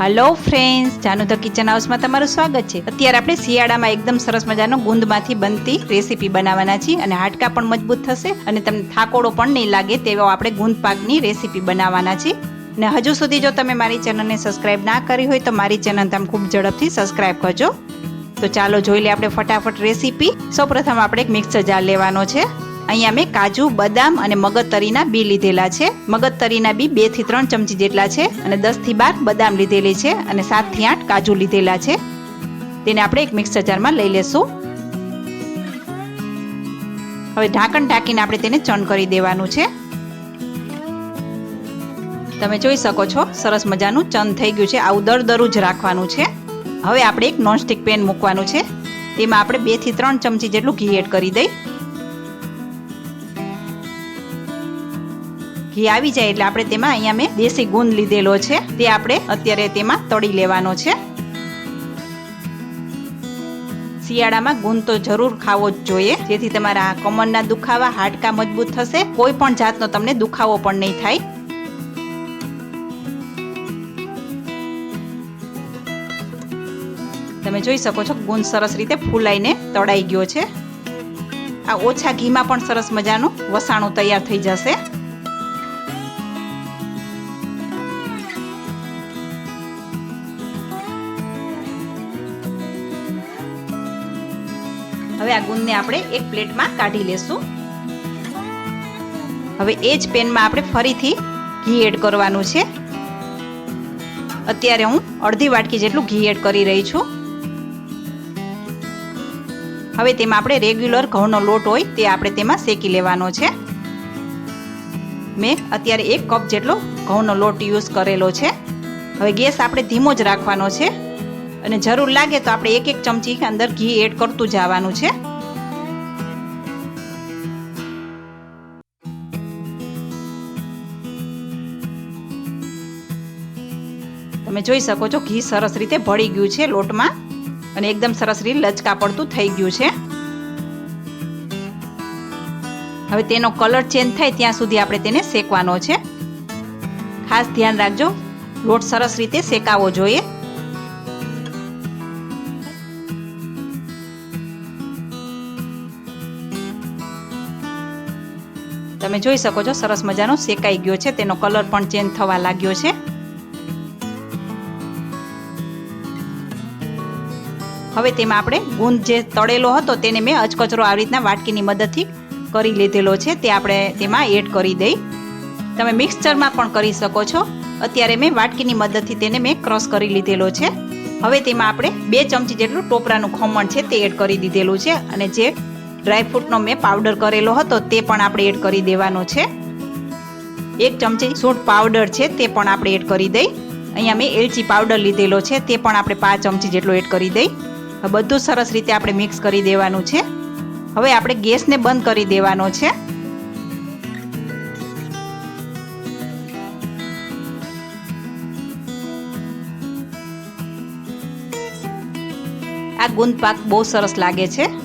Hello friends Janu the kitchen હાઉસમાં તમારું સ્વાગત છે. અત્યારે આપણે શિયાળામાં એકદમ સરસ મજાનો ગુંદમાંથી બનતી રેસીપી બનાવવાના છીએ અને હાડકા પણ મજબૂત થશે અને તમને થાકોડો પણ નહીં લાગે તેવો આપણે ગુંદ પાકની રેસીપી બનાવવાના છીએ. અને હજુ સુધી જો તમે મારી ચેનલને સબસ્ક્રાઇબ ના કરી હોય તો મારી ચેનલ તમે ખૂબ ઝડપથી સબસ્ક્રાઇબ કરજો. તો ચાલો જોઈ લઈએ આપણે ફટાફટ રેસીપી સૌપ્રથમ આપણે એક મિક્સર જાર લેવાનો છે. અહીંયા મેં કાજુ, બદામ અને મગજતરીના બી લીધેલા છે. મગજતરીના બી બેથી ત્રણ ચમચી જેટલા છે અને દસથી બાર બદામ લીધેલી છે અને સાતથી આઠ કાજુ લીધેલા છે. તેને આપણે એક મિક્સર જારમાં લઈ લેશું. હવે ઢાંકણ ઢાંકીને આપણે તેને ચણ કરી દેવાનું છે. તમે જોઈ શકો છો, સરસ મજાનું ચન થઈ ગયું છે. આવું દર દરું જ રાખવાનું છે. હવે આપણે એક નોનસ્ટિક પેન મૂકવાનું છે. તેમાં આપણે બેથી ત્રણ ચમચી જેટલું ઘી એડ કરી દઈ. ઘી આવી જાય એટલે આપણે તેમાં અહીંયા મેં દેશી ગુંદ લીધેલો છે. તે આપણે અત્યારે તેમાં તળી લેવાનો છે. શિયાળામાં ગુંદ તો જરૂર ખાવો જ જોઈએ. જેથી તમારા કમરના દુખાવા હાડકા મજબૂત થશે. કોઈ પણ જાતનો તમને દુખાવો પણ નહીં થાય. તમે જોઈ શકો છો ગુંદ સરસ રીતે ફૂલાઈને તળાઈ ગયો છે. આ ઓછા ઘીમાં પણ સરસ મજાનું વસાણું તૈયાર થઈ જશે. હવે આ ગુંદને આપણે એક પ્લેટમાં કાઢી લેશું. હવે એ જ પેનમાં આપણે ફરીથી ઘી એડ કરવાનું છે. અત્યારે હું અડધી વાટકી જેટલું ઘી એડ કરી રહી છું. હવે તેમાં આપણે રેગ્યુલર ઘઉંનો લોટ હોય તે આપણે તેમાં શેકી લેવાનો છે. મેં અત્યારે એક કપ જેટલો ઘઉંનો લોટ યુઝ કરેલો છે. હવે ગેસ આપણે ધીમો જ રાખવાનો છે. અને જરૂર લાગે તો આપણે એક એક ચમચી અંદર ઘી એડ કરતું જવાનું છે. તમે જોઈ શકો છો ઘી સરસ રીતે ભળી ગયું છે લોટમાં અને એકદમ સરસ રીતે લચકા પડતું થઈ ગયું છે. હવે તેનો કલર ચેન્જ થાય ત્યાં સુધી આપણે તેને શેકવાનો છે. ખાસ ધ્યાન રાખજો, લોટ સરસ રીતે શેકાવો જોઈએ. તમે જોઈ શકો છો, સરસ મજાનો શેકાઈ ગયો છે, તેનો કલર પણ ચેન્જ થવા લાગ્યો છે. હવે તેમાં આપણે ગુંદ જે તળેલો હતો તેને મેં અચકચરો આવી રીતના વાટકીની મદદથી કરી લીધેલો છે, તે આપણે તેમાં એડ કરી દઈ. તમે મિક્સચરમાં પણ કરી શકો છો. અત્યારે મેં વાટકીની મદદથી તેને મેં ક્રોસ કરી લીધેલો છે. હવે તેમાં આપણે બે ચમચી જેટલું ટોપરાનું ખમણ છે તે એડ કરી દીધેલું છે અને જે ડ્રાયફ્રૂટનો મેં પાવડર કરેલો હતો, તે પણ આપણે એડ કરી દેવાનો છે. એક ચમચી સૂંઠ પાવડર છે, તે પણ આપણે એડ કરી દઈ. અહીંયા મેં એલચી પાવડર લીધેલો છે, તે પણ આપણે પાંચ ચમચી જેટલો એડ કરી દઈ. બધું સરસ રીતે આપણે મિક્સ કરી દેવાનું છે. હવે આપણે ગેસને બંધ કરી દેવાનો છે. આ ગુંદ પાક બહુ સરસ લાગે છે.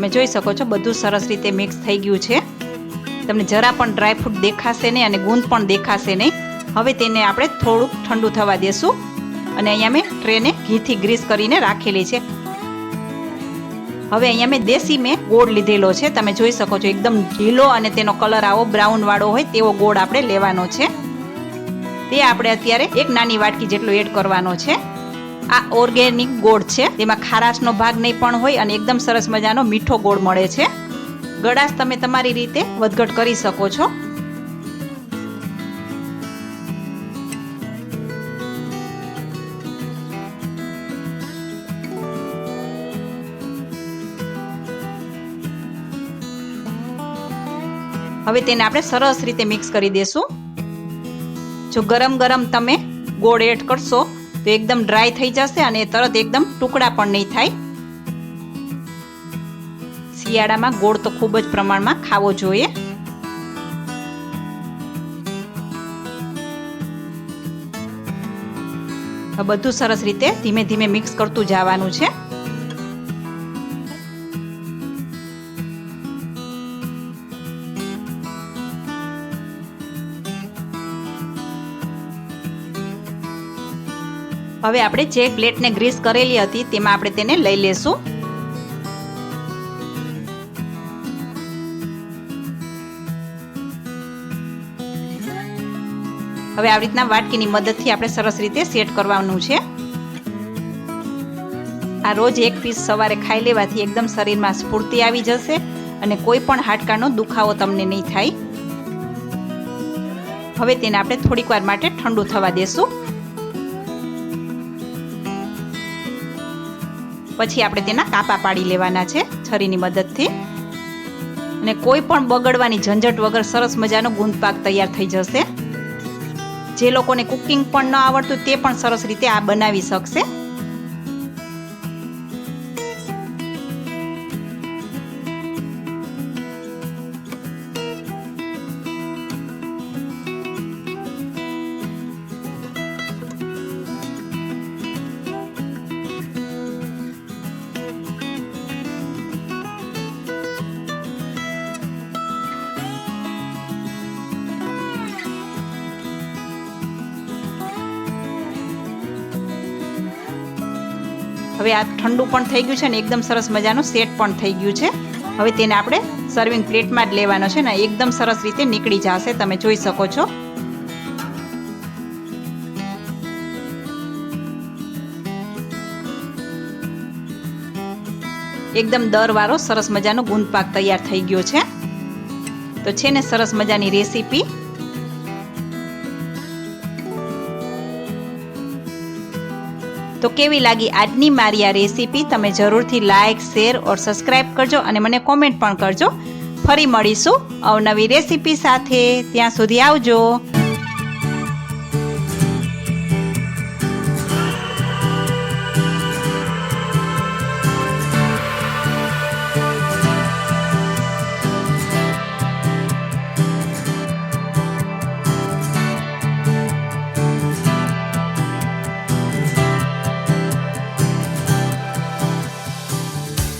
તમે જોઈ શકો છો, બધું સરસ રીતે મિક્સ થઈ ગયું છે. તમને જરા પણ ડ્રાયફ્રૂટ દેખાશે નહીં અને ગુંદ પણ દેખાશે નહીં. હવે તેને આપણે થોડુંક ઠંડુ થવા દેશું અને અહીંયા મેં ટ્રેને ઘીથી ગ્રીસ કરીને રાખેલી છે. હવે અહીંયા મેં દેશી મેં ગોળ લીધેલો છે. તમે જોઈ શકો છો, એકદમ ઢીલો અને તેનો કલર આવો બ્રાઉન વાળો હોય તેવો ગોળ આપણે લેવાનો છે. તે આપણે અત્યારે એક નાની વાટકી જેટલો એડ કરવાનો છે. આ ઓર્ગેનિક ગોળ છે. તેમાં ખારાશનો ભાગ નહીં પણ હોય અને એકદમ સરસ મજાનો મીઠો ગોળ મળે છે. ગળાશ તમે તમારી રીતે વધઘટ કરી શકો છો. હવે તેને આપણે સરસ રીતે મિક્સ કરી દેશું. જો ગરમ ગરમ તમે ગોળ એડ કરશો તો એકદમ ડ્રાય થઈ જશે અને તરત એકદમ ટુકડા પણ નહીં થાય. શિયાળામાં ગોળ તો ખૂબ જ પ્રમાણમાં ખાવો જોઈએ. બધું સરસ રીતે ધીમે ધીમે મિક્સ કરતું જવાનું છે. હવે આપણે જે પ્લેટને ગ્રીસ કરેલી હતી તેમાં આપણે તેને લઈ લેશું. હવે આવી રીતના વાટકીની મદદથી આપણે સરસ રીતે સેટ કરવાનું છે. આ રોજ એક પીસ સવારે ખાઈ લેવાથી એકદમ શરીરમાં સ્ફૂર્તિ આવી જશે અને કોઈ પણ હાડકાનો દુખાવો તમને નહીં થાય. હવે તેને આપણે થોડીક વાર માટે ઠંડુ થવા દેશું. પછી આપણે તેના કાપા પાડી લેવાના છે છરીની મદદથી. અને કોઈ પણ બગડવાની ઝંઝટ વગર સરસ મજાનો ગુંદ પાક તૈયાર થઈ જશે. જે લોકોને કુકિંગ પણ ન આવડતું તે પણ સરસ રીતે આ બનાવી શકશે. હવે આ ઠંડુ પણ થઈ ગયું છે ને એકદમ સરસ મજાનું સેટ પણ થઈ ગયું છે. હવે તેને આપણે સર્વિંગ પ્લેટમાં જ લેવાનો છે ને એકદમ સરસ રીતે નીકળી જશે, તમે જોઈ શકો છો. એકદમ દરવાળો સરસ મજાનો ગુંદ પાક તૈયાર થઈ ગયો છે. તો છે ને સરસ મજાની રેસીપી. તો કેવી લાગી આજની મારી આ રેસીપી? તમે જરૂરથી લાઇક શેર ઓર સબસ્ક્રાઈબ કરજો અને મને કોમેન્ટ પણ કરજો. ફરી મળીશું અવનવી રેસીપી સાથે. ત્યાં સુધી આવજો.